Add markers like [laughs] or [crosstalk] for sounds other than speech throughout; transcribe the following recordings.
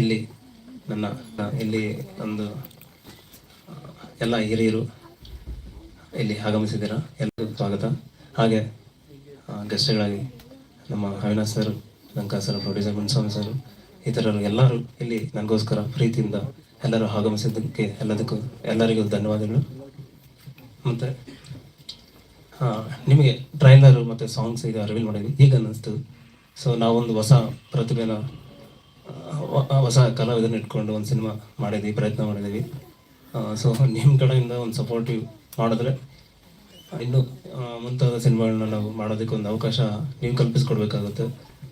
ಇಲ್ಲಿ ನನ್ನ, ಇಲ್ಲಿ ಒಂದು ಎಲ್ಲ ಹಿರಿಯರು ಇಲ್ಲಿ ಆಗಮಿಸಿದ್ದೀರಾ? ಎಲ್ಲರಿಗೂ ಸ್ವಾಗತ. ಹಾಗೆ ಗೆಸ್ಟ್ಗಳಾಗಿ ನಮ್ಮ Avinash sir, Lanka sir, producer Munswamy sir, ಇತರರು ಎಲ್ಲರೂ ಇಲ್ಲಿ ನನಗೋಸ್ಕರ ಪ್ರೀತಿಯಿಂದ ಎಲ್ಲರೂ ಆಗಮಿಸಿದ್ದಕ್ಕೆ ಎಲ್ಲದಕ್ಕೂ ಎಲ್ಲರಿಗೂ ಧನ್ಯವಾದಗಳು. ಮತ್ತು ನಿಮಗೆ ಟ್ರೈಲರು ಮತ್ತು ಸಾಂಗ್ಸ್ ಈಗ ರಿವೀಲ್ ಮಾಡಿದ್ವಿ. ಈಗ ಅನ್ನಿಸ್ತು. ಸೊ ನಾವೊಂದು ಹೊಸ ಪ್ರತಿಭೆನ ಹೊಸ ಕಲಾವಿದರನ್ನ ಇಟ್ಕೊಂಡು ಒಂದು ಸಿನಿಮಾ ಮಾಡಿದ್ವಿ, ಪ್ರಯತ್ನ ಮಾಡಿದ್ದೀವಿ ಸೊ ನಿಮ್ಮ ಕಡೆಯಿಂದ ಒಂದು ಸಪೋರ್ಟಿವ್ ಮಾಡಿದ್ರೆ, ಇನ್ನು ಮುಂತಾದ ಸಿನಿಮಾಗಳನ್ನ ನಾವು ಮಾಡೋದಕ್ಕೆ ಒಂದು ಅವಕಾಶ ನೀವು ಕಲ್ಪಿಸ್ಕೊಡ್ಬೇಕಾಗುತ್ತೆ.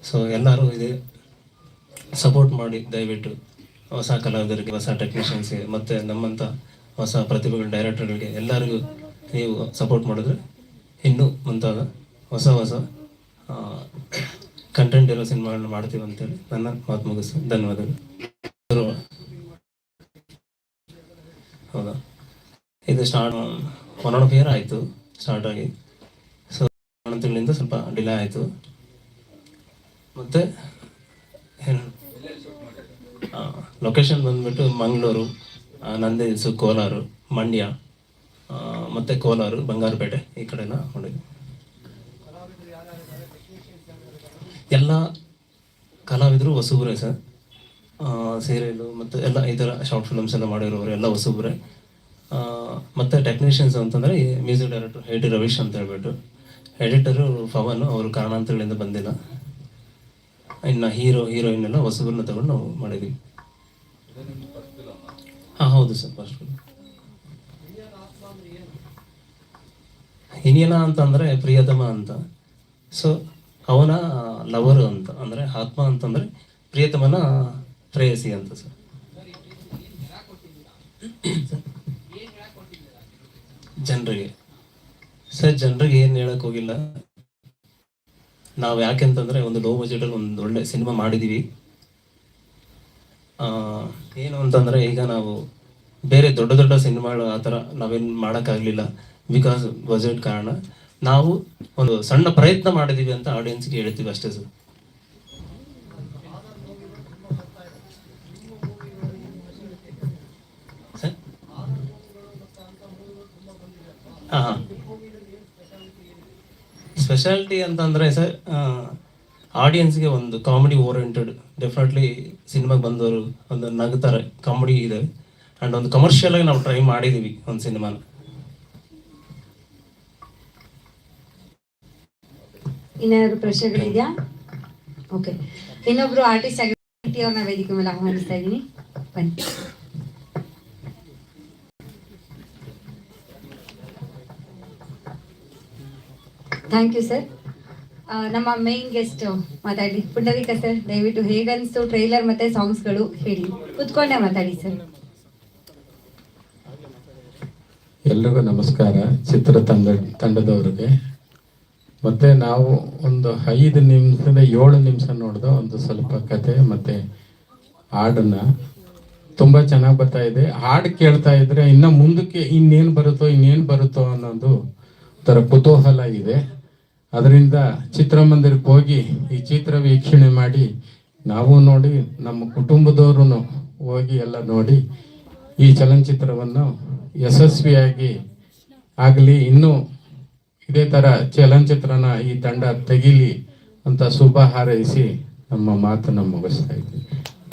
ಸೊ ಎಲ್ಲರೂ ಇದೆ ಸಪೋರ್ಟ್ ಮಾಡಿ, ದಯವಿಟ್ಟು ಹೊಸ ಕಲಾವಿದರಿಗೆ, ಹೊಸ ಟೆಕ್ನಿಷಿಯನ್ಸ್ಗೆ ಮತ್ತು ನಮ್ಮಂಥ ಹೊಸ ಪ್ರತಿಭೆಗಳ ಡೈರೆಕ್ಟರ್ಗಳಿಗೆ ಎಲ್ಲರಿಗೂ ನೀವು ಸಪೋರ್ಟ್ ಮಾಡಿದ್ರೆ, ಇನ್ನೂ ಮುಂತಾದ ಹೊಸ ಹೊಸ ಕಂಟೆಂಟ್ ಇರೋ ಸಿನಿಮಾಗಳನ್ನ ಮಾಡ್ತೀವಿ ಅಂತೇಳಿ ನನ್ನ ಮಾತು ಮುಗಿಸು ಧನ್ಯವಾದಗಳು. ಹೌದಾ? ಇದು ಸ್ಟಾರ್ಟ್ ಒನ್ ಆಫ್ ಇಯರ್ ಆಯಿತು ಸ್ಟಾರ್ಟ್ ಆಗಿ. ಸೊ ತಿಂಗಳಿಂದ ಸ್ವಲ್ಪ ಡಿಲೇ ಆಯಿತು. ಮತ್ತು ಲೊಕೇಶನ್ ಬಂದ್ಬಿಟ್ಟು ಮಂಗಳೂರು ನಂದಿ ಕೋಲಾರ, ಮಂಡ್ಯ ಮತ್ತು ಕೋಲಾರ, ಬಂಗಾರಪೇಟೆ ಈ ಕಡೆನ ಎಲ್ಲ ಮಾಡಿದ್ವಿ ಎಲ್ಲ ಕಲಾವಿದರು ಹೊಸಬ್ರೆ ಸರ್. ಸೀರಿಯಲು ಮತ್ತು ಎಲ್ಲ ಈ ಥರ ಶಾರ್ಟ್ ಫಿಲಮ್ಸ್ ಎಲ್ಲ ಮಾಡಿರೋರು ಎಲ್ಲ ಹೊಸಬ್ರೆ. ಮತ್ತು ಟೆಕ್ನಿಷಿಯನ್ಸ್ ಅಂತಂದರೆ ಮ್ಯೂಸಿಕ್ ಡೈರೆಕ್ಟರ್ ಹೇಟಿ ರವೀಶ್ ಅಂತ ಹೇಳ್ಬಿಟ್ಟು. ಎಡಿಟರು ಪವನ್ ಅವರು ಕಾರಣಾಂತರಗಳಿಂದ ಬಂದಿಲ್ಲ. ಇನ್ನು ಹೀರೋ ಹೀರೋಯಿನ್ ಎಲ್ಲ ಹೊಸಬ್ರನ್ನ ತಗೊಂಡು ನಾವು ಮಾಡಿದ್ವಿ. ಹಾಂ, ಹೌದು ಸರ್ ಫಸ್ಟ್ ಇನಿಯನ ಅಂತಂದರೆ ಪ್ರಿಯತಮ ಅಂತ. ಸೊ ಅವನ ಲವರ್ ಅಂತ, ಅಂದ್ರೆ ಆತ್ಮ ಅಂತಂದ್ರೆ ಪ್ರಿಯತಮನ ಪ್ರೇಯಸಿ ಅಂತ ಸರ್. ಜನರಿಗೆ. ಸರ್, ಜನರಿಗೆ ಏನು ಹೇಳಕ್ ಹೋಗಿಲ್ಲ. ನಾವು ಯಾಕೆಂತಂದ್ರೆ ಒಂದು ಲೋ ಬಜೆಟಲ್ಲಿ ಒಂದು ಒಳ್ಳೆ ಸಿನಿಮಾ ಮಾಡಿದೀವಿ. ಏನು ಅಂತಂದ್ರೆ ಈಗ ನಾವು ಬೇರೆ ದೊಡ್ಡ ದೊಡ್ಡ ಸಿನಿಮಾಗಳು ಆ ಥರ ನಾವೇನು ಮಾಡೋಕ್ಕಾಗಲಿಲ್ಲ ಬಿಕಾಸ್ ಬಜೆಟ್ ಕಾರಣ. ನಾವು ಒಂದು ಸಣ್ಣ ಪ್ರಯತ್ನ ಮಾಡಿದೀವಿ ಅಂತ ಆಡಿಯನ್ಸ್ಗೆ ಹೇಳ್ತೀವಿ ಅಷ್ಟೇ ಸರ್. ಹಾಂ ಸ್ಪೆಷಾಲಿಟಿ ಅಂತಂದರೆ ಸರ್ ಆಡಿಯನ್ಸ್ಗೆ ಒಂದು ಕಾಮಿಡಿ ಓರಿಯೆಂಟೆಡ್ ಡೆಫಿನೆಟ್ಲಿ ಸಿನಿಮಾಗೆ ಬಂದವರು ಒಂದು ನಗ್ತಾರೆ ಕಾಮಿಡಿ ಇದೆ. ಆ್ಯಂಡ್ ಒಂದು ಕಮರ್ಷಿಯಲ್ ಆಗಿ ನಾವು ಟ್ರೈ ಮಾಡಿದ್ದೀವಿ ಒಂದು ಸಿನಿಮಾನ ಇನ್ಯಾರು ಪ್ರಶ್ನೆಗಳಿದೆಯಾ ಓಕೆ ಇನ್ನೊಬ್ರು ಆರ್ಟಿಸ್ಟ್ ಆಗಿ ಅವ್ರನ್ನ ವೇದಿಕೆ ಮೇಲೆ ಆಹ್ವಾನಿಸ್ತಾ ಇದ್ದೀನಿ. ಬನ್ನಿ. ಥ್ಯಾಂಕ್ ಯು ಸರ್ ನಮ್ಮ ಮೇನ್ ಗೆಸ್ಟ್ ಮಾತಾಡಿ. ಪುಂಡರೀಕ ಸರ್ ದಯವಿಟ್ಟು ಹೇಗನ್ಸ್ತು ಟ್ರೈಲರ್ ಮತ್ತೆ ಸಾಂಗ್ಸ್ಗಳು ಹೇಳಿ. ಕುತ್ಕೊಂಡೆ ಮಾತಾಡಿ ಸರ್ ಎಲ್ರಿಗೂ ನಮಸ್ಕಾರ. ಚಿತ್ರ ತಂಡ ತಂಡದವರಿಗೆ. ಮತ್ತೆ ನಾವು ಒಂದು ಐದು ನಿಮಿಷದ ಏಳು ನಿಮಿಷ ನೋಡಿದ ಒಂದು ಸ್ವಲ್ಪ ಕತೆ ಮತ್ತೆ ಹಾಡನ್ನ. ತುಂಬಾ ಚೆನ್ನಾಗಿ ಬರ್ತಾ ಇದೆ. ಹಾಡು ಕೇಳ್ತಾ ಇದ್ರೆ ಇನ್ನ ಮುಂದಕ್ಕೆ ಇನ್ನೇನು ಬರುತ್ತೋ ಇನ್ನೇನು ಬರುತ್ತೋ ಅನ್ನೋದು ಒಂಥರ ಕುತೂಹಲ ಇದೆ. ಅದರಿಂದ ಚಿತ್ರಮಂದಿರಕ್ಕೆ ಹೋಗಿ ಈ ಚಿತ್ರ ವೀಕ್ಷಣೆ ಮಾಡಿ ನಾವು ನೋಡಿ, ನಮ್ಮ ಕುಟುಂಬದವರು ಹೋಗಿ ಎಲ್ಲ ನೋಡಿ ಈ ಚಲನಚಿತ್ರವನ್ನು ಯಶಸ್ವಿಯಾಗಿ ಆಗಲಿ. ಇನ್ನೂ ಇದೇ ಥರ ಚಲನಚಿತ್ರನ ಈ ತಂಡ ತೆಗಿಲಿ ಅಂತ ಶುಭ ಹಾರೈಸಿ ನಮ್ಮ ಮಾತನ್ನ ಮುಗಿಸ್ತಾ ಇದ್ದೀವಿ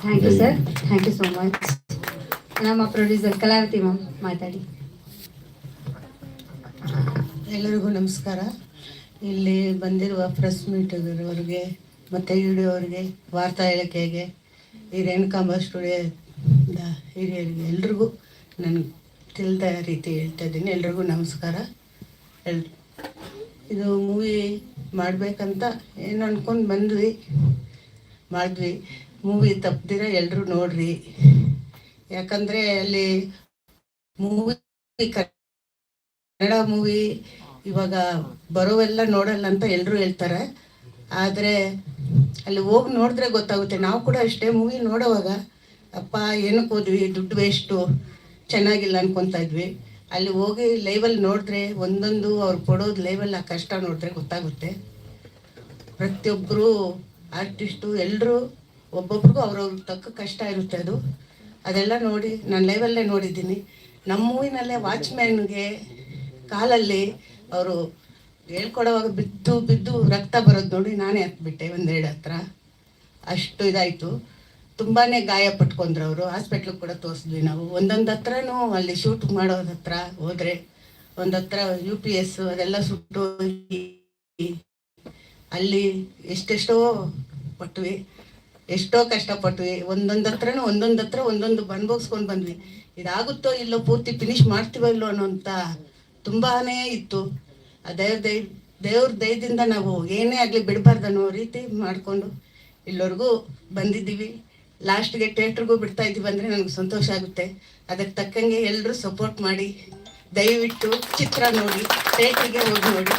thank you sir thank you so much ನಮ್ಮ ಪ್ರೊಡ್ಯೂಸರ್ ಕಲಾವತಿ ಮ್ಯಾಮ್ ಮಾತಾಡಿ. ಎಲ್ಲರಿಗೂ ನಮಸ್ಕಾರ. ಇಲ್ಲಿ ಬಂದಿರುವ ಪ್ರೆಸ್ ಮೀಟ್ವರಿಗೆ ಮತ್ತೆ ಹಿಡಿಯೋರಿಗೆ ವಾರ್ತಾ ಇಳಿಕೆಗೆ ಈ ರೇಣುಕಾಂಬ ಸ್ಟುಡಿಯೋದ ಹಿರಿಯರಿಗೆ ಎಲ್ರಿಗೂ ನನಗೆ ತಿಳಿದ ರೀತಿ ಹೇಳ್ತಾ ಇದ್ದೀನಿ. ಎಲ್ರಿಗೂ ನಮಸ್ಕಾರ. ಎಲ್ ಇದು ಮೂವಿ ಮಾಡಬೇಕಂತ ಏನು ಅಂದ್ಕೊಂಡು ಬಂದ್ವಿ. ಮಾಡಿದ್ವಿ. ಮೂವಿ ತಪ್ಪದಿರ ಎಲ್ಲರೂ ನೋಡ್ರಿ. ಯಾಕಂದರೆ ಅಲ್ಲಿ ಮೂವಿ ಕನ್ನಡ ಮೂವಿ ಇವಾಗ ಬರೋವೆಲ್ಲ ನೋಡಲ್ಲ ಅಂತ ಎಲ್ಲರೂ ಹೇಳ್ತಾರೆ. ಆದರೆ ಅಲ್ಲಿ ಹೋಗಿ ನೋಡಿದ್ರೆ ಗೊತ್ತಾಗುತ್ತೆ. ನಾವು ಕೂಡ ಅಷ್ಟೇ ಮೂವಿ ನೋಡೋವಾಗ, ಅಪ್ಪ, ಏನಕ್ಕೆ ಹೋದ್ವಿ? ದುಡ್ಡು ವೇಸ್ಟು ಚೆನ್ನಾಗಿಲ್ಲ ಅನ್ಕೊತಾ ಇದ್ವಿ. ಅಲ್ಲಿ ಹೋಗಿ ಲೈವಲ್ಲಿ ನೋಡಿದ್ರೆ, ಒಂದೊಂದು ಅವ್ರು ಕೊಡೋದು ಲೈವಲ್ಲಿ ಆ ಕಷ್ಟ ನೋಡಿದ್ರೆ ಗೊತ್ತಾಗುತ್ತೆ. ಪ್ರತಿಯೊಬ್ಬರು ಆರ್ಟಿಸ್ಟು ಎಲ್ಲರೂ ಒಬ್ಬೊಬ್ರಿಗೂ ಅವ್ರವ್ರ ತಕ್ಕ ಕಷ್ಟ ಇರುತ್ತೆ ಅದು. ಅದೆಲ್ಲ ನೋಡಿ, ನಾನು ಲೈವಲ್ಲೇ ನೋಡಿದ್ದೀನಿ. ನಮ್ಮ ಮೂವಿನಲ್ಲೇ ವಾಚ್ಮ್ಯಾನ್ಗೆ ಕಾಲಲ್ಲಿ ಅವರು ಹೇಳ್ಕೊಡೋವಾಗ ಬಿದ್ದು ಬಿದ್ದು ರಕ್ತ ಬರೋದು ನೋಡಿ ನಾನೇ ಹತ್ಬಿಟ್ಟೆ ಒಂದೆರಡು ಹತ್ರ. ಅಷ್ಟು ಇದಾಯಿತು. ತುಂಬಾ ಗಾಯ ಪಟ್ಕೊಂಡ್ರು ಅವರು. ಹಾಸ್ಪಿಟ್ಲಿಗೆ ಕೂಡ ತೋರಿಸಿದ್ವಿ ನಾವು. ಒಂದೊಂದು ಹತ್ರನೂ ಅಲ್ಲಿ ಶೂಟ್ ಮಾಡೋದ ಹತ್ರ ಹೋದ್ರೆ, ಒಂದು ಹತ್ರ ಯು ಪಿ ಎಸ್ ಅದೆಲ್ಲ ಸುಟ್ಟು ಅಲ್ಲಿ ಎಷ್ಟೆಷ್ಟೋ ಪಟ್ವಿ, ಎಷ್ಟೋ ಕಷ್ಟಪಟ್ವಿ. ಒಂದೊಂದು ಹತ್ರನೂ ಒಂದೊಂದು ಹತ್ರ ಒಂದೊಂದು ಅನ್ಭೋಗಿಸ್ಕೊಂಡು ಬಂದ್ವಿ. ಇದಾಗುತ್ತೋ ಇಲ್ಲೋ ಪೂರ್ತಿ ಫಿನಿಶ್ ಮಾಡ್ತೀವೋ ಇಲ್ಲೋ ಅಂತ ತುಂಬಾನೇ ಇತ್ತು. ಆ ದೇವ್ರ ದೈ, ದೇವ್ರ ದಯದಿಂದ ನಾವು ಏನೇ ಆಗಲಿ ಬಿಡಬಾರ್ದು ಅನ್ನೋ ರೀತಿ ಮಾಡಿಕೊಂಡು ಇಲ್ಲವರೆಗೂ ಬಂದಿದ್ದೀವಿ. ಲಾಸ್ಟ್ಗೆ ಥಿಯೇಟ್ರಿಗೂ ಬಿಡ್ತಾ ಇದ್ದೀವಿ ಅಂದರೆ ನನಗೆ ಸಂತೋಷ ಆಗುತ್ತೆ. ಅದಕ್ಕೆ ತಕ್ಕಂಗೆ ಎಲ್ಲರೂ ಸಪೋರ್ಟ್ ಮಾಡಿ ದಯವಿಟ್ಟು ಚಿತ್ರ ನೋಡಿ ಥಿಯೇಟ್ರಿಗೆ ಹೋಗಿ ನೋಡಿ.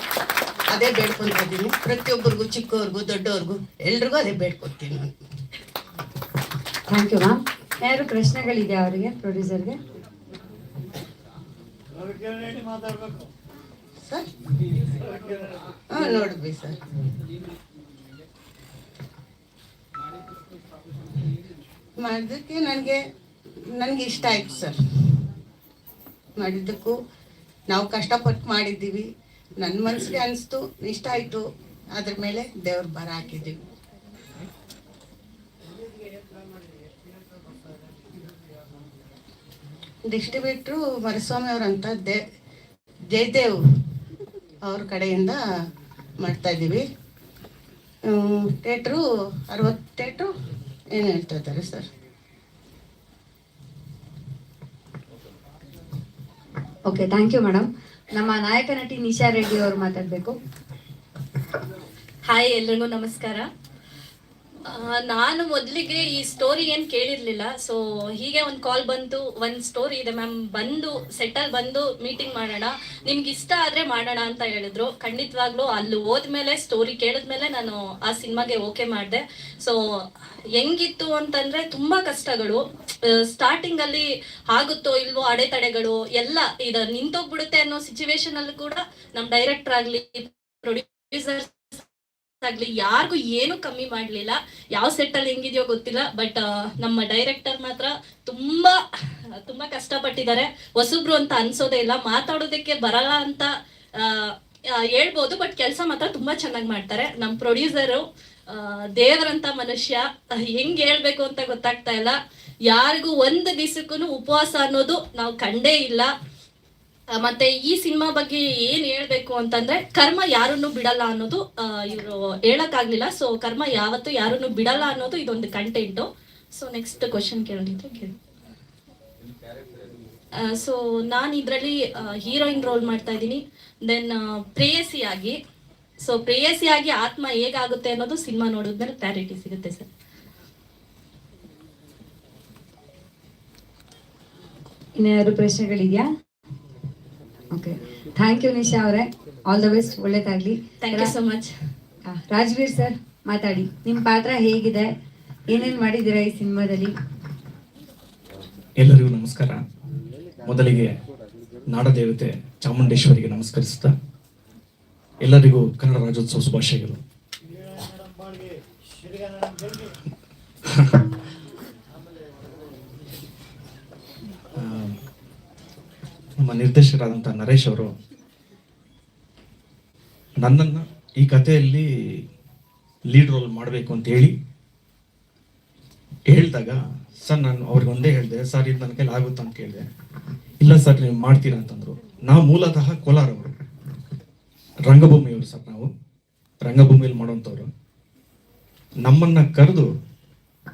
ಅದೇ ಬೇಡ್ಕೊತಾ ಇದ್ದೀನಿ. ಪ್ರತಿಯೊಬ್ಬರಿಗೂ ಚಿಕ್ಕವ್ರಿಗೂ ದೊಡ್ಡವ್ರಿಗೂ ಎಲ್ರಿಗೂ ಅದೇ ಬೇಡ್ಕೊತೀನಿ ನಾನು. ಥ್ಯಾಂಕ್ ಯು ಮ್ಯಾಮ್ ಯಾರು ಪ್ರಶ್ನೆಗಳಿದೆ ಅವರಿಗೆ ಪ್ರೊಡ್ಯೂಸರ್ಗೆ ಸರ್? ಹಾಂ ನೋಡಿದ್ವಿ ಸರ್. ಮಾಡಿದ್ದಕ್ಕೆ ನನಗೆ ನನಗೆ ಇಷ್ಟ ಆಯ್ತು ಸರ್. ಮಾಡಿದ್ದಕ್ಕೂ ನಾವು ಕಷ್ಟಪಟ್ಟು ಮಾಡಿದ್ದೀವಿ. ನನ್ನ ಮನಸ್ಸಿಗೆ ಅನಿಸ್ತು, ಇಷ್ಟ ಆಯಿತು. ಅದ್ರ ಮೇಲೆ ದೇವ್ರ ಬರ ಹಾಕಿದ್ದೀವಿ. ಡಿಸ್ಟ್ರಿಬ್ಯೂಟ್ರು ಮರಸ್ವಾಮಿ ಅವರಂತ ದೇ, ಜಯದೇವ್ ಅವ್ರ ಕಡೆಯಿಂದ ಮಾಡ್ತಾ ಇದ್ದೀವಿ. ಥೇಟ್ರು ಅರವತ್ತು ಥಿಯೇಟ್ರು ಏನು ಹೇಳ್ತಾ ಇದ್ದಾರೆ sir okay thank you madam ನಮ್ಮ ನಾಯಕ ನಟಿ ನಿಶಾ ರೆಡ್ಡಿ ಅವರು ಮಾತಾಡಬೇಕು. ಹಾಯ್ ಎಲ್ರಿಗೂ ನಮಸ್ಕಾರ. ನಾನು ಮೊದಲಿಗೆ ಈ ಸ್ಟೋರಿ ಏನು ಕೇಳಿರ್ಲಿಲ್ಲ. ಸೊ ಹೀಗೆ ಒಂದು ಕಾಲ್ ಬಂತು, ಒಂದು ಸ್ಟೋರಿ ಇದೆ ಮ್ಯಾಮ್ ಬಂದು ಸೆಟಲ್ ಬಂದು ಮೀಟಿಂಗ್ ಮಾಡೋಣ. ನಿಮ್ಗೆ ಇಷ್ಟ ಆದ್ರೆ ಮಾಡೋಣ ಅಂತ ಹೇಳಿದ್ರು. ಖಂಡಿತವಾಗ್ಲೂ ಅಲ್ಲಿ ಹೋದ್ಮೇಲೆ ಸ್ಟೋರಿ ಕೇಳಿದ್ಮೇಲೆ ನಾನು ಆ ಸಿನಿಮಾಗೆ ಓಕೆ ಮಾಡಿದೆ. ಸೊ ಹೆಂಗಿತ್ತು ಅಂತಂದ್ರೆ ತುಂಬಾ ಕಷ್ಟಗಳು. ಸ್ಟಾರ್ಟಿಂಗ್ ಅಲ್ಲಿ ಆಗುತ್ತೋ ಇಲ್ವೋ ಅಡೆತಡೆಗಳು, ಎಲ್ಲ ಇದು. ನಿಂತೋಗ್ಬಿಡುತ್ತೆ ಅನ್ನೋ ಸಿಚುವೇಶನ್ ಅಲ್ಲಿ ಕೂಡ ನಮ್ ಡೈರೆಕ್ಟರ್ ಆಗ್ಲಿ ಪ್ರೊಡ್ಯೂಸರ್ ಆಗ್ಲಿ, ಯಾರಿಗೂ ಏನು ಕಮ್ಮಿ ಮಾಡ್ಲಿಲ್ಲ. ಯಾವ ಸೆಟ್ ಅಲ್ಲಿ ಹೆಂಗಿದ್ಯೋ ಗೊತ್ತಿಲ್ಲ ಬಟ್ ನಮ್ಮ ಡೈರೆಕ್ಟರ್ ಮಾತ್ರ ತುಂಬಾ ತುಂಬಾ ಕಷ್ಟಪಟ್ಟಿದ್ದಾರೆ. ಹೊಸಬ್ರು ಅಂತ ಅನ್ಸೋದೇ ಇಲ್ಲ. ಮಾತಾಡೋದಕ್ಕೆ ಬರಲ್ಲ ಅಂತ ಹೇಳ್ಬೋದು ಬಟ್ ಕೆಲಸ ಮಾತ್ರ ತುಂಬಾ ಚೆನ್ನಾಗಿ ಮಾಡ್ತಾರೆ. ನಮ್ಮ ಪ್ರೊಡ್ಯೂಸರು ದೇವರಂತ ಮನುಷ್ಯ, ಹೆಂಗ್ ಹೇಳ್ಬೇಕು ಅಂತ ಗೊತ್ತಾಗ್ತಾ ಇಲ್ಲ. ಯಾರಿಗೂ ಒಂದು ದಿವಸಕ್ಕೂ ಉಪವಾಸ ಅನ್ನೋದು ನಾವು ಕಂಡೇ ಇಲ್ಲ. ಮತ್ತೆ ಈ ಸಿನಿಮಾ ಬಗ್ಗೆ ಏನ್ ಹೇಳ್ಬೇಕು ಅಂತಂದ್ರೆ, ಕರ್ಮ ಯಾರನ್ನು ಬಿಡಲ್ಲ ಅನ್ನೋದು ಇವರು ಹೇಳಕ್ಕಾಗ್ಲಿಲ್ಲ. ಸೊ ಕರ್ಮ ಯಾವತ್ತು ಯಾರನ್ನು ಬಿಡಲ್ಲ ಅನ್ನೋದು ಇದೊಂದು ಕಂಟೆಂಟ್ ಸೊ ನೆಕ್ಸ್ಟ್ ಕ್ವಶನ್ ಕೇಳಿದ್ರೆ ಕೇಳಿ. ಸೊ ನಾನು ಇದರಲ್ಲಿ ಹೀರೋಯಿನ್ ರೋಲ್ ಮಾಡ್ತಾ ಇದ್ದೀನಿ. ದೆನ್ ಪ್ರೇಯಸಿಯಾಗಿ. ಸೊ ಪ್ರೇಯಸಿಯಾಗಿ ಆತ್ಮ ಹೇಗಾಗುತ್ತೆ ಅನ್ನೋದು ಸಿನಿಮಾ ನೋಡಿದ್ಮೇಲೆ ಕ್ಲಾರಿಟಿ ಸಿಗುತ್ತೆ ಸರ್. ಇನ್ಯಾರು ಪ್ರಶ್ನೆಗಳಿದೆಯಾ? ಓಕೆ ಥ್ಯಾಂಕ್ ಯು ನಿಶಾ ಅವರೇ. ಆಲ್ ದ ಬೆಸ್ಟ್ ಒಳ್ಳೇದಾಗ್ಲಿ. Thank you so much Rajveer sir ಮಾತಾಡಿ. ನಿಮ್ಮ ಪಾತ್ರ ಹೇಗಿದೆ? ಏನೇನ್ ಮಾಡಿದ್ದೀರಾ ಈ ಸಿನಿಮಾದಲ್ಲಿ? ಎಲ್ಲರಿಗೂ ನಮಸ್ಕಾರ. ಮೊದಲಿಗೆ ನಾಡದೇವತೆ ಚಾಮುಂಡೇಶ್ವರಿಗೆ ನಮಸ್ಕರಿಸುತ್ತಾ ಎಲ್ಲರಿಗೂ ಕನ್ನಡ ರಾಜ್ಯೋತ್ಸವ ಶುಭಾಶಯಗಳು ಆ, ನಮ್ಮ ನಿರ್ದೇಶಕರಾದಂಥ ನರೇಶ್ ಅವರು ನನ್ನನ್ನು ಈ ಕಥೆಯಲ್ಲಿ ಲೀಡ್ ರೋಲ್ ಮಾಡಬೇಕು ಅಂತ ಹೇಳಿ ಹೇಳಿದಾಗ, ಸರ್, ನಾನು ಅವ್ರಿಗೆ ಒಂದೇ ಹೇಳಿದೆ, ಸರ್, ಇದು ನನ್ನ ಕೈಲಿ ಆಗುತ್ತೆ? ಅಂತ ಕೇಳಿದೆ. ಇಲ್ಲ ಸರ್, ನೀವು ಮಾಡ್ತೀರಾ? ಅಂತಂದ್ರು. ನಾವು ಮೂಲತಃ ಕೋಲಾರವರು ರಂಗಭೂಮಿಯವರು ಸರ್ ನಾವು, ರಂಗಭೂಮಿಯಲ್ಲಿ ಮಾಡುವಂಥವ್ರು. ನಮ್ಮನ್ನ ಕರೆದು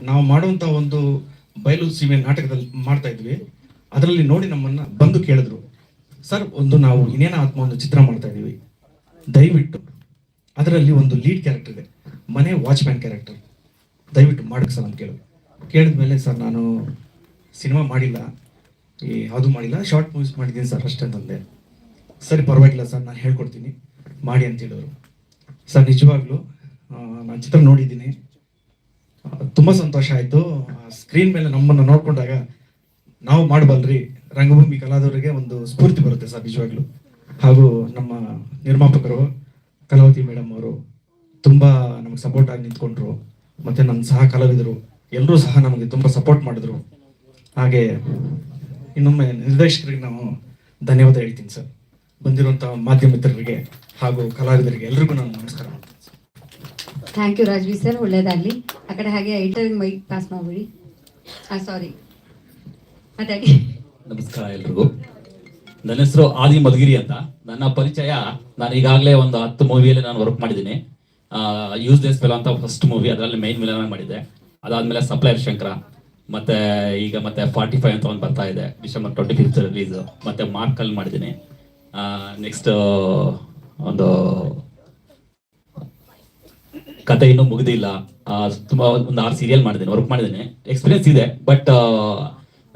ನಾವು ಮಾಡುವಂಥ ಒಂದು ಬಯಲು ಸೀಮೆ ನಾಟಕದಲ್ಲಿ ಮಾಡ್ತಾ ಇದ್ವಿ. ಅದರಲ್ಲಿ ನೋಡಿ ನಮ್ಮನ್ನ ಬಂದು ಕೇಳಿದ್ರು. ಸರ್, ಒಂದು ನಾವು ಇನ್ನೇನ ಆತ್ಮ ಒಂದು ಚಿತ್ರ ಮಾಡ್ತಾ ಇದೀವಿ. ದಯವಿಟ್ಟು ಅದರಲ್ಲಿ ಒಂದು ಲೀಡ್ ಕ್ಯಾರೆಕ್ಟರ್ ಇದೆ. ಮನೆ ವಾಚ್ಮ್ಯಾನ್ ಕ್ಯಾರೆಕ್ಟರ್ ದಯವಿಟ್ಟು ಮಾಡಕ್ಕೆ ಸರ್ ಅಂತ ಕೇಳಿದ ಮೇಲೆ ಸರ್, ನಾನು ಸಿನಿಮಾ ಮಾಡಿಲ್ಲ. ಈ ಯಾವುದು ಮಾಡಿಲ್ಲ. ಶಾರ್ಟ್ ಮೂವೀಸ್ ಮಾಡಿದ್ದೀನಿ ಸರ್, ಅಷ್ಟೇ ಅಂತಂದೆ ಸರಿ, ಪರವಾಗಿಲ್ಲ ಸರ್, ನಾನು ಹೇಳ್ಕೊಡ್ತೀನಿ. ಮಾಡಿ ಅಂತ ಹೇಳಿದ್ರು. ಸರ್, ನಿಜವಾಗ್ಲೂ ನಾನು ಚಿತ್ರ ನೋಡಿದ್ದೀನಿ. ತುಂಬ ತುಂಬಾ ಸಂತೋಷ ಆಯಿತು. ಸ್ಕ್ರೀನ್ ಮೇಲೆ ನಮ್ಮನ್ನು ನೋಡಿಕೊಂಡಾಗ ನಾವು ಮಾಡಬಲ್ರಿ. ರಂಗಭೂಮಿ ಕಲಾದವರಿಗೆ ಒಂದು ಸ್ಫೂರ್ತಿ ಬರುತ್ತೆ ಸರ್ ನಿಜವಾಗ್ಲೂ. ಹಾಗೂ ನಮ್ಮ ನಿರ್ಮಾಪಕರು ಕಲಾವತಿ ಮೇಡಮ್ ಅವರು ತುಂಬಾ ನಮಗೆ ಸಪೋರ್ಟ್ ಆಗಿ ನಿಂತ್ಕೊಂಡ್ರು. ಮತ್ತೆ ನನ್ನ ಸಹ ಕಲಾವಿದರು ಎಲ್ಲರೂ ಸಹ ನಮಗೆ ತುಂಬ ಸಪೋರ್ಟ್ ಮಾಡಿದ್ರು. ಹಾಗೆ ಇನ್ನೊಮ್ಮೆ ನಿರ್ದೇಶಕರಿಗೆ ನಾವು ಧನ್ಯವಾದ ಹೇಳ್ತೀನಿ ಸರ್. ಬಂದಿರುವಂಥ ಮಾಧ್ಯಮ ಮಿತ್ರರಿಗೆ ಹಾಗೂ ಕಲಾವಿದರಿಗೆ ಎಲ್ರಿಗೂ ನಾನು ನಮಸ್ಕಾರ ಥ್ಯಾಂಕ್ ಯು ರಾಜ್ವಿ ಸರ್ ಒಳ್ಳೇದಾಗಲಿ. ಆ ಕಡೆ ಹಾಗೆ ಐಟರ್ ಮೈಕ್ ಪಾಸ್ ಮಾಡ್ಬಿಡಿ. ಹಾಂ ಸಾರಿ ಮಾತಾಡಿ ನಮಸ್ಕಾರ ಎಲ್ರಿಗೂ. ನನ್ನ ಹೆಸರು ಆದಿ ಮಧುಗಿರಿ ಅಂತ. ನನ್ನ ಪರಿಚಯ ನಾನು ಈಗಾಗಲೇ ಒಂದು ಹತ್ತು ಮೂವಿಯಲ್ಲಿ ನಾನು ವರ್ಕ್ ಮಾಡಿದ್ದೀನಿ. ಯೂಸ್ ಡೇಸ್ ಫೆಲೋ ಅಂತ ಫಸ್ಟ್ ಮೂವಿ ಅದರಲ್ಲಿ ಮೈನ್ ವಿಲನ್ ಮಾಡಿದ್ದೆ. ಅದಾದ್ಮೇಲೆ ಸಪ್ಲೈರ್ ಶಂಕರ, ಮತ್ತೆ ಈಗ ಮತ್ತೆ ಫಾರ್ಟಿ ಫೈವ್ ಅಂತ ಒಂದು ಬರ್ತಾ ಇದೆ, ಡಿಸೆಂಬರ್ ಟ್ವೆಂಟಿ ಫಿಫ್ತ್ ರಿಲೀಸ್ ಮತ್ತೆ ಮಾರ್ಕಲ್ ಮಾಡಿದ್ದೀನಿ. ನೆಕ್ಸ್ಟ್ ಒಂದು ಕತೆ ಇನ್ನೂ ಮುಗಿದಿಲ್ಲ. ತುಂಬಾ ಒಂದು ಆರು ಸೀರಿಯಲ್ ಮಾಡಿದ್ದೀನಿ ವರ್ಕ್ ಮಾಡಿದ್ದೀನಿ. ಎಕ್ಸ್ಪೀರಿಯನ್ಸ್ ಇದೆ ಬಟ್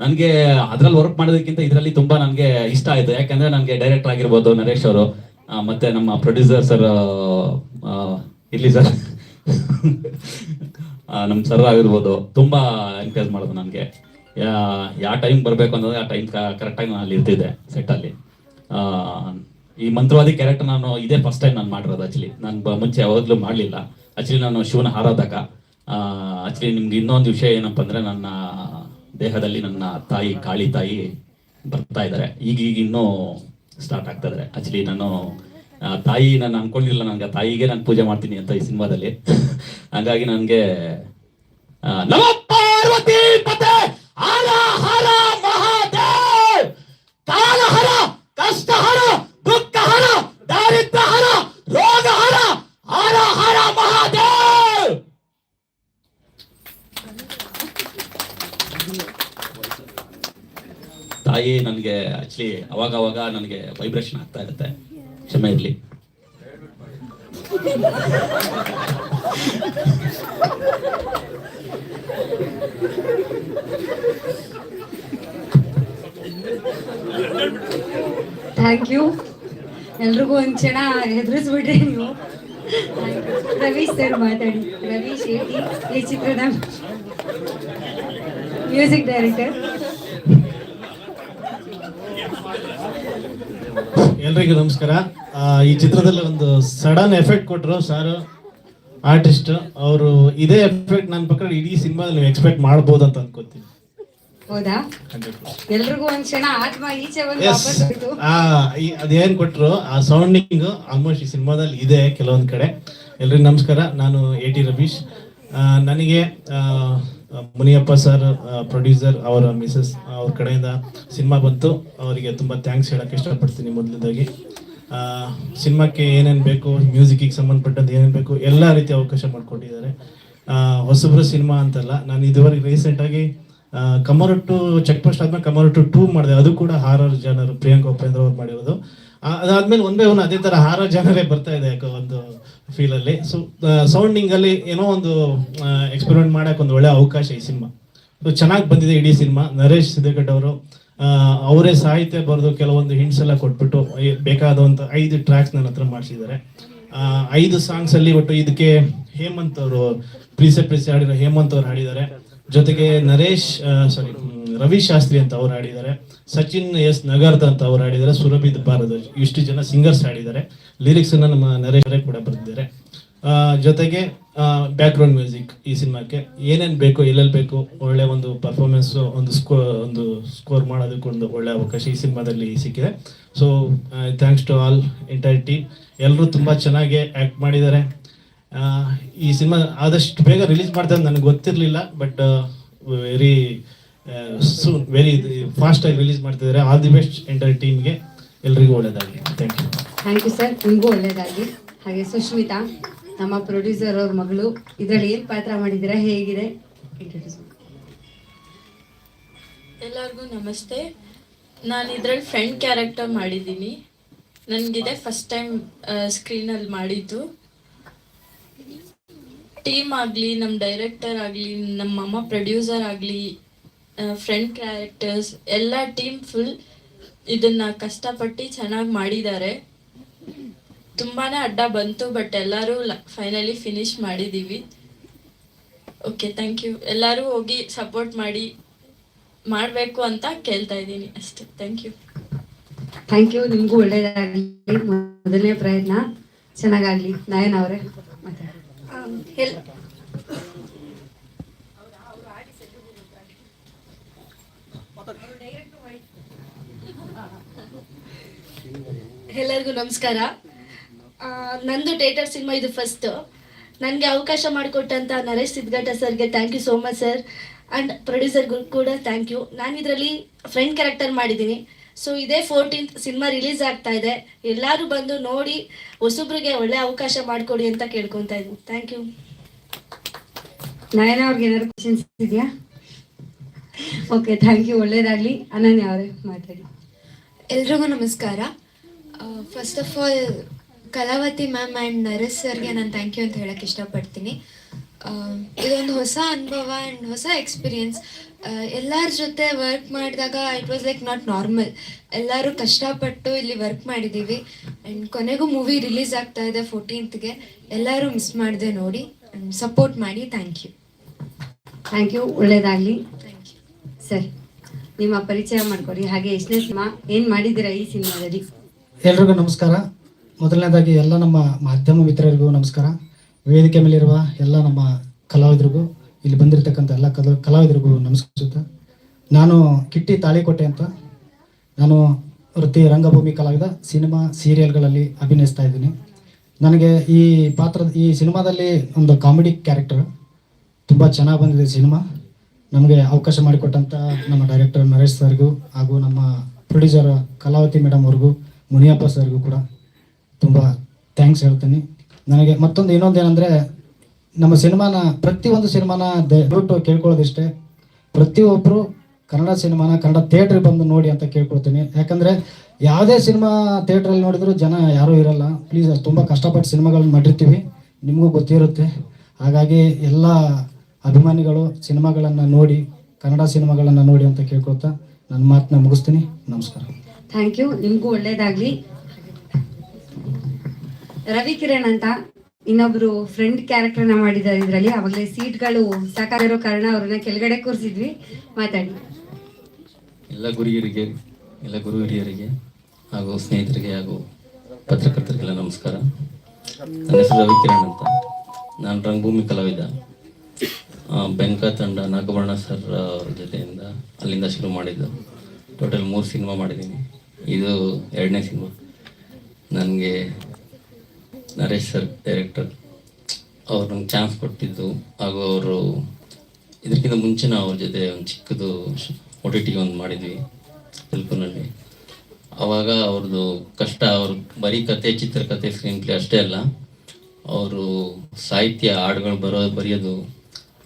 ನನಗೆ ಅದ್ರಲ್ಲಿ ವರ್ಕ್ ಮಾಡೋದಕ್ಕಿಂತ ಇದರಲ್ಲಿ ತುಂಬಾ ನನಗೆ ಇಷ್ಟ ಆಯ್ತು. ಯಾಕಂದ್ರೆ ನನಗೆ ಡೈರೆಕ್ಟರ್ ಆಗಿರ್ಬೋದು ನರೇಶ್ ಅವರು ಮತ್ತೆ ನಮ್ಮ ಪ್ರೊಡ್ಯೂಸರ್ ಸರ್ ಇಲ್ಲಿ ಸರ್ ನಮ್ಮ ಸರ್ ಆಗಿರ್ಬೋದು. ತುಂಬಾ ಎನ್ಕರೇಜ್ ಮಾಡೋದು ನನಗೆ. ಯಾವ ಟೈಮ್ ಬರಬೇಕು ಅನ್ನೋದು ಆ ಟೈಮ್ ಕರೆಕ್ಟಾಗಿ ನಾನು ಅಲ್ಲಿ ಇರ್ತಿದ್ದೆ ಸೆಟ್ಟಲ್ಲಿ ಈ ಮಂತ್ರವಾದಿ ಕ್ಯಾರೆಕ್ಟರ್ ನಾನು ಇದೇ ಫಸ್ಟ್ ಟೈಮ್ ನಾನು ಮಾಡಿರೋದು ಆಕ್ಚುಲಿ ನಾನು ಮುಂಚೆ ಯಾವಾಗಲೂ ಮಾಡಲಿಲ್ಲ. ಆಕ್ಚುಲಿ ನಾನು ಶಿವನ ಹಾರಾದಾಗ ಆಕ್ಚುಲಿ ನಿಮ್ಗೆ ಇನ್ನೊಂದು ವಿಷಯ ಏನಪ್ಪ ಅಂದ್ರೆ ನನ್ನ ದೇಹದಲ್ಲಿ ನನ್ನ ತಾಯಿ, ಕಾಳಿ ತಾಯಿ ಬರ್ತಾ ಇದ್ದಾರೆ. ಈಗ ಈಗ ಇನ್ನೂ ಸ್ಟಾರ್ಟ್ ಆಗ್ತಾ ಇದ್ದಾರೆ. ಆಕ್ಚುಲಿ ನಾನು ತಾಯಿ ನಾನು ಅನ್ಕೊಂಡಿಲ್ಲ ನನಗೆ. ತಾಯಿಗೆ ನಾನು ಪೂಜೆ ಮಾಡ್ತೀನಿ ಅಂತ ಈ ಸಿನಿಮಾದಲ್ಲಿ. [laughs] ಹಾಗಾಗಿ ನನಗೆ ನಮ ಪಾರ್ವತಿ ಪತೆ ಹರ ಹರ ಮಹಾದೇವ್ ಕಾಲ ಹರ ಕಷ್ಟ ಹರ ದುಃಖ ಹರ ದಾರಿದ್ರ್ಯ ಹರ ರೋಗ ಹರ ಹರ ಹರ ಮಹಾದೇವ್ ತಾಯಿ ನನಗೆ ಆಕ್ಚುಲಿ ಅವಾಗ ಅವಾಗ ನನಗೆ ವೈಬ್ರೇಷನ್ ಆಗ್ತಾ ಇರುತ್ತೆ. ಕ್ಷಮೆ ಇರಲಿ. ಥ್ಯಾಂಕ್ ಯು ಎಲ್ರಿಗೂ ಒಂದು ಕ್ಷಣ ಹೆದರಿಸ್ಬಿಟ್ರಿ ನೀವು. ರವೀಶ್ ಸರ್ ಮಾತಾಡಿ. ರವೀಶ್ ಶೆಟ್ಟಿ ಈ ಚಿತ್ರದ ಮ್ಯೂಸಿಕ್ ಡೈರೆಕ್ಟರ್. ಎಲ್ರಿಗೂ ನಮಸ್ಕಾರ. ಈ ಚಿತ್ರದಲ್ಲಿ ಒಂದು ಸಡನ್ ಎಫೆಕ್ಟ್ ಕೊಟ್ಟರು ಸರ್ ಆರ್ಟಿಸ್ಟ್. ಅವರು ಇದೇ ಎಫೆಕ್ಟ್ ನನ್ನ ಪ್ರಕಾರ ಇಡೀ ಸಿನಿಮಾದಲ್ಲಿ ನೀವು ಎಕ್ಸ್ಪೆಕ್ಟ್ ಮಾಡ್ಬೋದು ಅಂತ ಅನ್ಕೋತೀನಿ. ಹೌದಾ? ಎಲ್ರಿಗೂ ಒಂದ್ ಕ್ಷಣ ಆತ್ಮ ಈಚೆ ಬಂದು ಎಸ್ ವಾಪಸ್ ಹೋಯ್ತು. ಅದೇನ್ ಕೊಟ್ರು ಆ ಸೌಂಡಿಂಗ್ ಆಲ್ಮೋಸ್ಟ್ ಈ ಸಿನಿಮಾದಲ್ಲಿ ಇದೆ ಕೆಲವೊಂದ್ ಕಡೆ. ಎಲ್ರಿಗೂ ನಮಸ್ಕಾರ ನಾನು ಎ ಟಿ ರವೀಶ್ ಆ, ನನಗೆ ಆ, ಮುನಿಯಪ್ಪ ಸರ್ ಪ್ರೊಡ್ಯೂಸರ್ ಅವರ ಮಿಸಸ್ ಅವ್ರ ಕಡೆಯಿಂದ ಸಿನಿಮಾ ಬಂತು. ಅವರಿಗೆ ತುಂಬ ಥ್ಯಾಂಕ್ಸ್ ಹೇಳಕ್ಕೆ ಇಷ್ಟಪಡ್ತೀನಿ ಮೊದಲನೇದಾಗಿ ಸಿನಿಮಾಕ್ಕೆ ಏನೇನು ಬೇಕು ಮ್ಯೂಸಿಕ್ಕಿಗೆ ಸಂಬಂಧಪಟ್ಟದ್ದು ಏನೇನು ಬೇಕು, ಎಲ್ಲ ರೀತಿ ಅವಕಾಶ ಮಾಡಿಕೊಟ್ಟಿದ್ದಾರೆ. ಹೊಸಬ್ರು ಸಿನಿಮಾ ಅಂತಲ್ಲ, ನಾನು ಇದುವರೆಗೆ ರೀಸೆಂಟಾಗಿ ಕಮರಟ್ಟು ಚೆಕ್ ಪೋಸ್ಟ್ ಆದ್ಮೇಲೆ ಕಮರಟ್ಟು ಟೂ ಮಾಡಿದೆ. ಅದು ಕೂಡ ಹಾರರ್ ಜನರು, ಪ್ರಿಯಾಂಕ ಉಪೇಂದ್ರ ಅವ್ರು ಮಾಡಿರೋದು. ಅದಾದಮೇಲೆ ಒಂದೇ ಒಂದು ಅದೇ ತರ ಹಾರರ್ ಜನರೇ ಬರ್ತಾ ಇದೆ ಯಾಕೋ ಒಂದು ಫೀಲ್ ಅಲ್ಲಿ. ಸೊ ಸೌಂಡಿಂಗ್ ಅಲ್ಲಿ ಏನೋ ಒಂದು ಎಕ್ಸ್ಪೆರಿಮೆಂಟ್ ಮಾಡಕ್ ಒಂದು ಒಳ್ಳೆ ಅವಕಾಶ ಈ ಸಿನಿಮಾ. ಚೆನ್ನಾಗಿ ಬಂದಿದೆ ಇಡೀ ಸಿನಿಮಾ. ನರೇಶ್ ಸಿದ್ಧಗಡ್ ಅವರು ಅವರೇ ಸಾಹಿತ್ಯ ಬರೆದು ಕೆಲವೊಂದು ಹಿಂಟ್ಸ್ ಎಲ್ಲ ಕೊಟ್ಬಿಟ್ಟು ಬೇಕಾದಂಥ ಐದು ಟ್ರ್ಯಾಕ್ಸ್ ನನ್ನ ಹತ್ರ ಮಾಡಿಸಿದ್ದಾರೆ. ಐದು ಸಾಂಗ್ಸ್ ಅಲ್ಲಿ ಒಟ್ಟು ಇದಕ್ಕೆ ಹೇಮಂತ್ ಅವರು, ಪ್ರೀಸೆ ಪ್ರೀಸೆ ಹಾಡಿರೋ ಹೇಮಂತ್ ಅವ್ರು ಹಾಡಿದ್ದಾರೆ. ಜೊತೆಗೆ ನರೇಶ್ ಸಾರಿ ರವಿ ಶಾಸ್ತ್ರಿ ಅಂತ ಅವ್ರು ಹಾಡಿದ್ದಾರೆ, ಸಚಿನ್ ಎಸ್ ನಗರ್ತ್ ಅಂತ ಅವ್ರು ಆಡಿದ್ದಾರೆ ಸುರಭಿ ಭಾರದ್ವಾಜ್ ಇಷ್ಟು ಜನ ಸಿಂಗರ್ಸ್ ಆಡಿದ್ದಾರೆ ಲಿರಿಕ್ಸ್ ನಮ್ಮ ನರೇಶ್ ಅವರೇ ಕೂಡ ಬರೆದಿದ್ದಾರೆ. ಜೊತೆಗೆ ಬ್ಯಾಕ್ ಗ್ರೌಂಡ್ ಮ್ಯೂಸಿಕ್ ಈ ಸಿನಿಮಾಕ್ಕೆ ಏನೇನು ಬೇಕು, ಎಲ್ಲೆಲ್ಲಿ ಬೇಕು ಒಳ್ಳೆ ಒಂದು ಪರ್ಫಾರ್ಮೆನ್ಸ್ ಒಂದು ಸ್ಕೋ ಒಂದು ಸ್ಕೋರ್ ಮಾಡೋದಕ್ಕೆ ಒಂದು ಒಳ್ಳೆ ಅವಕಾಶ ಈ ಸಿನಿಮಾದಲ್ಲಿ ಸಿಕ್ಕಿದೆ. So thanks to all entire team ಎಲ್ಲರೂ ತುಂಬ ಚೆನ್ನಾಗಿ ಆ್ಯಕ್ಟ್ ಮಾಡಿದ್ದಾರೆ. ಈ ಸಿನಿಮಾ ಆದಷ್ಟು ಬೇಗ ರಿಲೀಸ್ ಮಾಡ್ತಾರೆ ನನಗೆ ಗೊತ್ತಿರಲಿಲ್ಲ ಬಟ್ ವೆರಿ ಸೂನ್ ವೆರಿ ಫಾಸ್ಟಾಗಿ ರಿಲೀಸ್ ಮಾಡ್ತಿದ್ದಾರೆ. ಆಲ್ ದಿ ಬೆಸ್ಟ್ ಎಂಟೈರ್ ಟೀಮ್ಗೆ ಎಲ್ರಿಗೂ ಒಳ್ಳೆಯದಾಗಲಿ thank you thank you sir ನಿಮಗೂ ಒಳ್ಳೆಯದಾಗಿ ಹಾಗೆ ಸುಶ್ಮಿತಾ ನಮ್ಮ ಪ್ರೊಡ್ಯೂಸರ್ ಅವ್ರ ಮಗಳು ಇದರಲ್ಲಿ ಏನು ಪಾತ್ರ ಮಾಡಿದ್ದೀರಾ ಹೇಗಿದೆ? ಎಲ್ಲರಿಗೂ ನಮಸ್ತೆ. ನಾನು ಇದರಲ್ಲಿ ಫ್ರೆಂಡ್ ಕ್ಯಾರೆಕ್ಟರ್ ಮಾಡಿದ್ದೀನಿ. ನನಗಿದೆ ಫಸ್ಟ್ ಟೈಮ್ ಸ್ಕ್ರೀನಲ್ಲಿ ಮಾಡಿದ್ದು. ಟೀಮ್ ಆಗಲಿ ನಮ್ಮ ಡೈರೆಕ್ಟರ್ ಆಗಲಿ ನಮ್ಮ ಅಮ್ಮ ಪ್ರೊಡ್ಯೂಸರ್ ಆಗಲಿ ಫ್ರೆಂಡ್ ಕ್ಯಾರೆಕ್ಟರ್ಸ್ ಎಲ್ಲ ಟೀಮ್ ಫುಲ್ ಇದನ್ನ ಕಷ್ಟಪಟ್ಟು ಚೆನ್ನಾಗಿ ಮಾಡಿದ್ದಾರೆ. ತುಂಬಾನೇ ಅಡ್ಡ ಬಂತು ಬಟ್ ಎಲ್ಲರೂ ಫೈನಲಿ ಫಿನಿಶ್ ಮಾಡಿದ್ದೀವಿ ಓಕೆ ಥ್ಯಾಂಕ್ ಯು ಎಲ್ಲರೂ ಹೋಗಿ ಸಪೋರ್ಟ್ ಮಾಡಿ ಮಾಡಬೇಕು ಅಂತ ಕೇಳ್ತಾ ಇದ್ದೀನಿ ಅಷ್ಟೇ. ಥ್ಯಾಂಕ್ ಯು ಥ್ಯಾಂಕ್ ಯು ನಿಮಗೂ ಒಳ್ಳೇದಾಗಲಿ. ಮೊದಲನೇ ಪ್ರಯತ್ನ. ಚೆನ್ನಾಗಾಗಲಿ. ನಯನ್ ಅವರೇ ಎಲ್ಲರಿಗೂ ನಮಸ್ಕಾರ. ನಂದು ಥಿಯೇಟರ್ ಸಿನಿಮಾ ಇದು ಫಸ್ಟ್ ನನಗೆ ಅವಕಾಶ ಮಾಡಿಕೊಟ್ಟಂತ ನರೇಶ್ ಸಿದ್ಗಟ್ಟ ಸರ್ಗೆ thank you so much sir and ಪ್ರೊಡ್ಯೂಸರ್ಗೂ ಕೂಡ ಥ್ಯಾಂಕ್ ಯು ನಾನು ಇದರಲ್ಲಿ ಫ್ರೆಂಡ್ ಕ್ಯಾರೆಕ್ಟರ್ ಮಾಡಿದ್ದೀನಿ. ಸೊ ಇದೇ ಫೋರ್ಟೀನ್ತ್ ಸಿನಿಮಾ ರಿಲೀಸ್ ಆಗ್ತಾ ಇದೆ. ಎಲ್ಲರೂ ಬಂದು ನೋಡಿ ಹೊಸಬ್ರಿಗೆ ಒಳ್ಳೆ ಅವಕಾಶ ಮಾಡಿಕೊಡಿ ಅಂತ ಕೇಳ್ಕೊತಾ ಇದ್ದೀನಿ. ಥ್ಯಾಂಕ್ ಯು ನಯನ ಅವ್ರಿಗೆ ಏನಾದ್ರು ಕ್ವಶನ್ಸ್ ಇದೆಯಾ? ಓಕೆ ಥ್ಯಾಂಕ್ ಯು ಒಳ್ಳೇದಾಗ್ಲಿ. ಅನನ್ಯ ಅವರೇ ಮಾತಾಡಿ. ಎಲ್ರಿಗೂ ನಮಸ್ಕಾರ. First of all Kalavathi ma'am and Naresh ಸರ್ಗೆ ನಾನು ಥ್ಯಾಂಕ್ ಯು ಅಂತ ಹೇಳಕ್ಕೆ ಇಷ್ಟಪಡ್ತೀನಿ. ಇದೊಂದು ಹೊಸ ಅನುಭವ ಆ್ಯಂಡ್ ಹೊಸ ಎಕ್ಸ್ಪೀರಿಯನ್ಸ್ ಎಲ್ಲರ ಜೊತೆ ವರ್ಕ್ ಮಾಡಿದಾಗ it was like not normal ಎಲ್ಲರೂ ಕಷ್ಟಪಟ್ಟು ಇಲ್ಲಿ ವರ್ಕ್ ಮಾಡಿದ್ದೀವಿ ಆ್ಯಂಡ್ ಕೊನೆಗೂ ಮೂವಿ ರಿಲೀಸ್ ಆಗ್ತಾ ಇದೆ ಫೋರ್ಟೀನ್ತ್ಗೆ ಎಲ್ಲರೂ ಮಿಸ್ ಮಾಡಿದೆ ನೋಡಿ ಸಪೋರ್ಟ್ ಮಾಡಿ ಥ್ಯಾಂಕ್ ಯು ಥ್ಯಾಂಕ್ ಯು ಒಳ್ಳೇದಾಗಲಿ. ಥ್ಯಾಂಕ್ ಯು ಸರಿ. ನಿಮ್ಮ ಪರಿಚಯ ಮಾಡ್ಕೊಡಿ. ಹಾಗೆ ಎಷ್ಟನೇ ಸಿನಿಮಾ ಏನು ಮಾಡಿದ್ದೀರಾ ಈ ಸಿನಿಮಾದಲ್ಲಿ? ಎಲ್ರಿಗೂ ನಮಸ್ಕಾರ. ಮೊದಲನೇದಾಗಿ ಎಲ್ಲ ನಮ್ಮ ಮಾಧ್ಯಮ ಮಿತ್ರರಿಗೂ ನಮಸ್ಕಾರ. ವೇದಿಕೆ ಮೇಲಿರುವ ಎಲ್ಲ ನಮ್ಮ ಕಲಾವಿದರಿಗೂ, ಇಲ್ಲಿ ಬಂದಿರತಕ್ಕಂಥ ಎಲ್ಲ ಕಲಾ, ಕಲಾವಿದರಿಗೂ ನಮಸ್ಕರಿಸುತ್ತೆ. ನಾನು ಕಿಟ್ಟಿ ತಾಳಿಕೋಟೆ ಅಂತ. ನಾನು ವೃತ್ತಿ ರಂಗಭೂಮಿ ಕಲಾವಿದ, ಸಿನಿಮಾ, ಸೀರಿಯಲ್ಗಳಲ್ಲಿ ಅಭಿನಯಿಸ್ತಾ ಇದ್ದೀನಿ. ನನಗೆ ಈ ಪಾತ್ರ ಈ ಸಿನಿಮಾದಲ್ಲಿ ಒಂದು ಕಾಮಿಡಿ ಕ್ಯಾರೆಕ್ಟರ್, ತುಂಬ ಚೆನ್ನಾಗಿ ಬಂದಿದೆ ಸಿನಿಮಾ. ನಮಗೆ ಅವಕಾಶ ಮಾಡಿಕೊಟ್ಟಂಥ ನಮ್ಮ ಡೈರೆಕ್ಟರ್ ನರೇಶ್ ಸರ್ಗೂ ಹಾಗೂ ನಮ್ಮ ಪ್ರೊಡ್ಯೂಸರ್ ಕಲಾವತಿ ಮೇಡಮ್ ಅವ್ರಿಗೂ ಮುನಿಯಪ್ಪ ಸರ್ಗೂ ಕೂಡ ತುಂಬ ಥ್ಯಾಂಕ್ಸ್ ಹೇಳ್ತೀನಿ. ನನಗೆ ಮತ್ತೊಂದು ಇನ್ನೊಂದು ಏನಂದರೆ, ನಮ್ಮ ಸಿನಿಮಾನ, ಪ್ರತಿಯೊಂದು ಸಿನಿಮಾನ ದಯವಿಟ್ಟು ಕೇಳ್ಕೊಳ್ಳೋದಿಷ್ಟೇ. ಪ್ರತಿಯೊಬ್ಬರು ಕನ್ನಡ ಸಿನಿಮಾನ, ಕನ್ನಡ ಥಿಯೇಟ್ರಿಗೆ ಬಂದು ನೋಡಿ ಅಂತ ಕೇಳ್ಕೊಳ್ತೀನಿ. ಯಾಕಂದರೆ, ಯಾವುದೇ ಸಿನಿಮಾ ಥಿಯೇಟ್ರಲ್ಲಿ ನೋಡಿದ್ರು ಜನ ಯಾರೂ ಇರಲ್ಲ. ಪ್ಲೀಸ್ ತುಂಬ ಕಷ್ಟಪಟ್ಟು ಸಿನಿಮಾಗಳನ್ನ ಮಾಡಿರ್ತೀವಿ. ನಿಮಗೂ ಗೊತ್ತಿರುತ್ತೆ. ಹಾಗಾಗಿ ಎಲ್ಲ ಅಭಿಮಾನಿಗಳು ಸಿನಿಮಾಗಳನ್ನು ನೋಡಿ, ಕನ್ನಡ ಸಿನಿಮಾಗಳನ್ನು ನೋಡಿ ಅಂತ ಕೇಳ್ಕೊಳ್ತಾ ನನ್ನ ಮಾತನ್ನ ಮುಗಿಸ್ತೀನಿ. ನಮಸ್ಕಾರ. ಥ್ಯಾಂಕ್ ಯು ನಿಮ್ಗೂ ಒಳ್ಳೇದಾಗ್ಲಿ. ರವಿ ಕಿರಣ್ ಅಂತ ಇನ್ನೊಬ್ರು ಫ್ರೆಂಡ್ ಕ್ಯಾರೆಕ್ಟರ್ನ ಮಾಡಿದ್ದಾರೆ ಇದರಲ್ಲಿ. ಅವಾಗಲೇ ಸೀಟ್ಗಳು ಸಾಕಾಗಿರೋ ಕಾರಣ ಅವ್ರನ್ನ ಕೆಳಗಡೆ ಕೂರಿಸಿದ್ವಿ. ಮಾತಾಡಿ. ಎಲ್ಲ ಗುರಿಯರಿಗೆ ಎಲ್ಲ ಗುರು ಹಿರಿಯರಿಗೆ ಹಾಗೂ ಸ್ನೇಹಿತರಿಗೆ ಹಾಗೂ ಪತ್ರಕರ್ತರಿಗೆಲ್ಲ ನಮಸ್ಕಾರ. ನನ್ನ ಹೆಸರು ರವಿಕಿರಣ್ ಅಂತ. ನಾನು ರಂಗಭೂಮಿ ಕಲಾವಿದ. ಬೆಂಕ ತಂಡ ನಾಗವರ್ಣ ಸರ್ ಅವ್ರ ಜೊತೆಯಿಂದ ಅಲ್ಲಿಂದ ಶುರು ಮಾಡಿದ್ದು. ಟೋಟಲ್ ಮೂರು ಸಿನಿಮಾ ಮಾಡಿದ್ದೀನಿ. ಇದು ಎರಡನೇ ಸಿನಿಮಾ. ನನಗೆ ನರೇಶ್ ಸರ್ ಡೈರೆಕ್ಟರ್ ಅವ್ರು ನಂಗೆ ಚಾನ್ಸ್ ಕೊಟ್ಟಿದ್ದು. ಹಾಗೂ ಅವರು ಇದಕ್ಕಿಂತ ಮುಂಚೆ ನಾವು ಅವ್ರ ಜೊತೆ ಒಂದು ಚಿಕ್ಕದು ಒ ಟಿ ಟಿ ಒಂದು ಮಾಡಿದ್ವಿ ತಿಳ್ಕೊನಲ್ಲಿ ಅವಾಗ ಅವ್ರದ್ದು ಕಷ್ಟ, ಅವ್ರ ಬರೀ ಕತೆ ಚಿತ್ರಕಥೆ ಸ್ಕ್ರೀನ್ ಪ್ಲೇ ಅಷ್ಟೇ ಅಲ್ಲ, ಅವರು ಸಾಹಿತ್ಯ ಹಾಡುಗಳು ಬರೋ, ಬರೆಯೋದು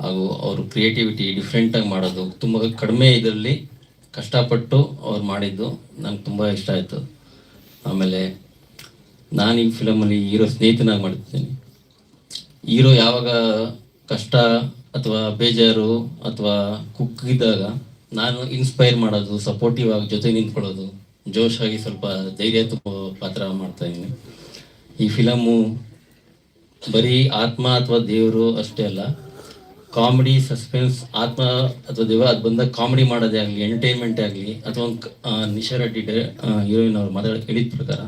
ಹಾಗೂ ಅವರು ಕ್ರಿಯೇಟಿವಿಟಿ ಡಿಫ್ರೆಂಟಾಗಿ ಮಾಡೋದು ತುಂಬ ಕಡಿಮೆ ಇದರಲ್ಲಿ ಕಷ್ಟಪಟ್ಟು ಅವ್ರು ಮಾಡಿದ್ದು ನಂಗೆ ತುಂಬ ಇಷ್ಟ ಆಯಿತು. ಆಮೇಲೆ ನಾನು ಈ ಫಿಲಮಲ್ಲಿ ಹೀರೋ ಸ್ನೇಹಿತನಾಗಿ ಮಾಡ್ತಿದ್ದೀನಿ. ಹೀರೋ ಯಾವಾಗ ಕಷ್ಟ ಅಥವಾ ಬೇಜಾರು ಅಥವಾ ಕುಗ್ಗಿದಾಗ ನಾನು ಇನ್ಸ್ಪೈರ್ ಮಾಡೋದು ಸಪೋರ್ಟಿವ್ ಆಗಿ ಜೊತೆ ನಿಂತ್ಕೊಳ್ಳೋದು ಜೋಶ್ ಆಗಿ ಸ್ವಲ್ಪ ಧೈರ್ಯ ತುಂಬ ಪಾತ್ರ ಮಾಡ್ತಾಯಿದ್ದೀನಿ ಈ ಫಿಲಮು ಬರೀ ಆತ್ಮ ಅಥವಾ ದೇವರು ಅಷ್ಟೇ ಅಲ್ಲ ಕಾಮಿಡಿ, ಸಸ್ಪೆನ್ಸ್, ಆತ್ಮ ಅಥವಾ ದೇವ ಅದು ಬಂದಾಗ ಕಾಮಿಡಿ ಮಾಡೋದೇ ಆಗಲಿ, ಎಂಟರ್ಟೈನ್ಮೆಂಟ್ ಆಗಲಿ ಅಥವಾ ಒಂದು ನಿಶಾ ರೆಡ್ಡಿ ಹೀರೋಯಿನ್ ಅವ್ರು ಮಾತಾಡ ಹೇಳಿದ ಪ್ರಕಾರ,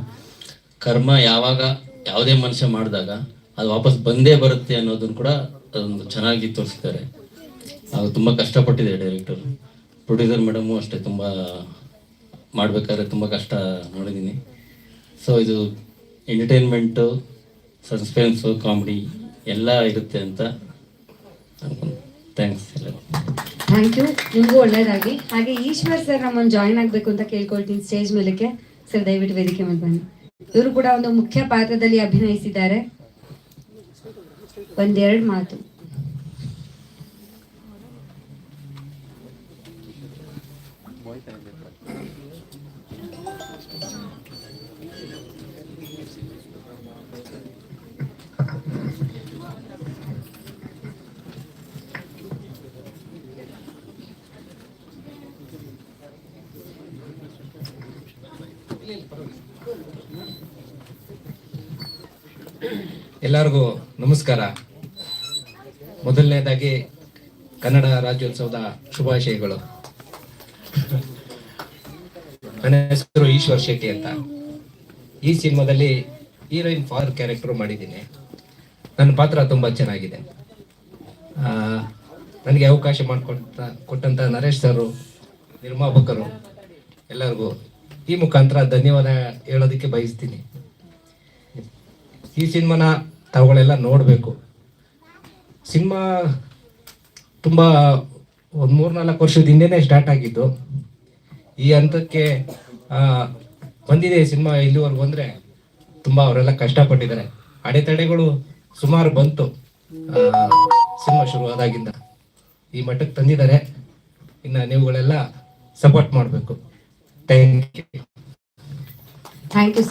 ಕರ್ಮ ಯಾವಾಗ ಯಾವುದೇ ಮನುಷ್ಯ ಮಾಡಿದಾಗ ಅದು ವಾಪಸ್ ಬಂದೇ ಬರುತ್ತೆ ಅನ್ನೋದನ್ನು ಕೂಡ ಅದೊಂದು ಚೆನ್ನಾಗಿ ತೋರಿಸ್ತಾರೆ ಅದು ತುಂಬ ಕಷ್ಟಪಟ್ಟಿದೆ ಡೈರೆಕ್ಟರ್ ಪ್ರೊಡ್ಯೂಸರ್ ಮೇಡಮು ಅಷ್ಟೇ ತುಂಬ ಮಾಡಬೇಕಾದ್ರೆ ತುಂಬ ಕಷ್ಟ ನೋಡಿದ್ದೀನಿ ಸೊ ಇದು ಎಂಟರ್ಟೈನ್ಮೆಂಟು ಸಸ್ಪೆನ್ಸು ಕಾಮಿಡಿ ಎಲ್ಲ ಇರುತ್ತೆ ಅಂತ ಥ್ಯಾಂಕ್ಸ್ ಥ್ಯಾಂಕ್ ಯು ನಿಮಗೂ ಒಳ್ಳೇದಾಗಿ ಹಾಗೆ ಈಶ್ವರ್ ಸರ್ ನಮ್ಮನ್ನು ಜಾಯಿನ್ ಆಗಬೇಕು ಅಂತ ಕೇಳ್ಕೊಳ್ತೀನಿ ಸ್ಟೇಜ್ ಮೇಲಕ್ಕೆ. ಸರ್ ದಯವಿಟ್ಟು ವೇದಿಕೆ ಮೇಲೆ ಬನ್ನಿ. ಇವರು ಕೂಡ ಒಂದು ಮುಖ್ಯ ಪಾತ್ರದಲ್ಲಿ ಅಭಿನಯಿಸಿದ್ದಾರೆ. ಒಂದೆರಡು ಮಾತು. ಎಲ್ಲರಿಗೂ ನಮಸ್ಕಾರ. ಮೊದಲನೇದಾಗಿ ಕನ್ನಡ ರಾಜ್ಯೋತ್ಸವದ ಶುಭಾಶಯಗಳು. ನನ್ನ ಹೆಸರು ಈಶ್ವರ್ ಶೆಟ್ಟಿ ಅಂತ. ಈ ಸಿನಿಮಾದಲ್ಲಿ ಹೀರೋಯಿನ್ ಫಾದರ್ ಕ್ಯಾರೆಕ್ಟರ್ ಮಾಡಿದ್ದೀನಿ. ನನ್ನ ಪಾತ್ರ ತುಂಬ ಚೆನ್ನಾಗಿದೆ. ನನಗೆ ಅವಕಾಶ ಮಾಡಿಕೊಟ್ಟ, ಕೊಟ್ಟಂತ ನರೇಶ್ ಸರ್, ನಿರ್ಮಾಪಕರು ಎಲ್ಲರಿಗೂ ಈ ಮುಖಾಂತರ ಧನ್ಯವಾದ ಹೇಳೋದಕ್ಕೆ ಬಯಸ್ತೀನಿ. ಈ ಸಿನಿಮಾನ ತಾವುಗಳೆಲ್ಲ ನೋಡಬೇಕು. ಸಿನಿಮಾ ತುಂಬ ಒಂದು ಮೂರ್ನಾಲ್ಕು ವರ್ಷದ ಹಿಂದೆನೇ ಸ್ಟಾರ್ಟ್ ಆಗಿದ್ದು. ಈ ಹಂತಕ್ಕೆ ಬಂದಿದೆ ಸಿನಿಮಾ ಇಲ್ಲಿವರೆಗೂ ಅಂದರೆ ತುಂಬ ಅವರೆಲ್ಲ ಕಷ್ಟಪಟ್ಟಿದ್ದಾರೆ. ಅಡೆತಡೆಗಳು ಸುಮಾರು ಬಂತು ಸಿನಿಮಾ ಶುರುವಾದಾಗಿಂದ ಈ ಮಟ್ಟಕ್ಕೆ ತಂದಿದ್ದಾರೆ. ಇನ್ನು ನೀವುಗಳೆಲ್ಲ ಸಪೋರ್ಟ್ ಮಾಡಬೇಕು. Thank you thank you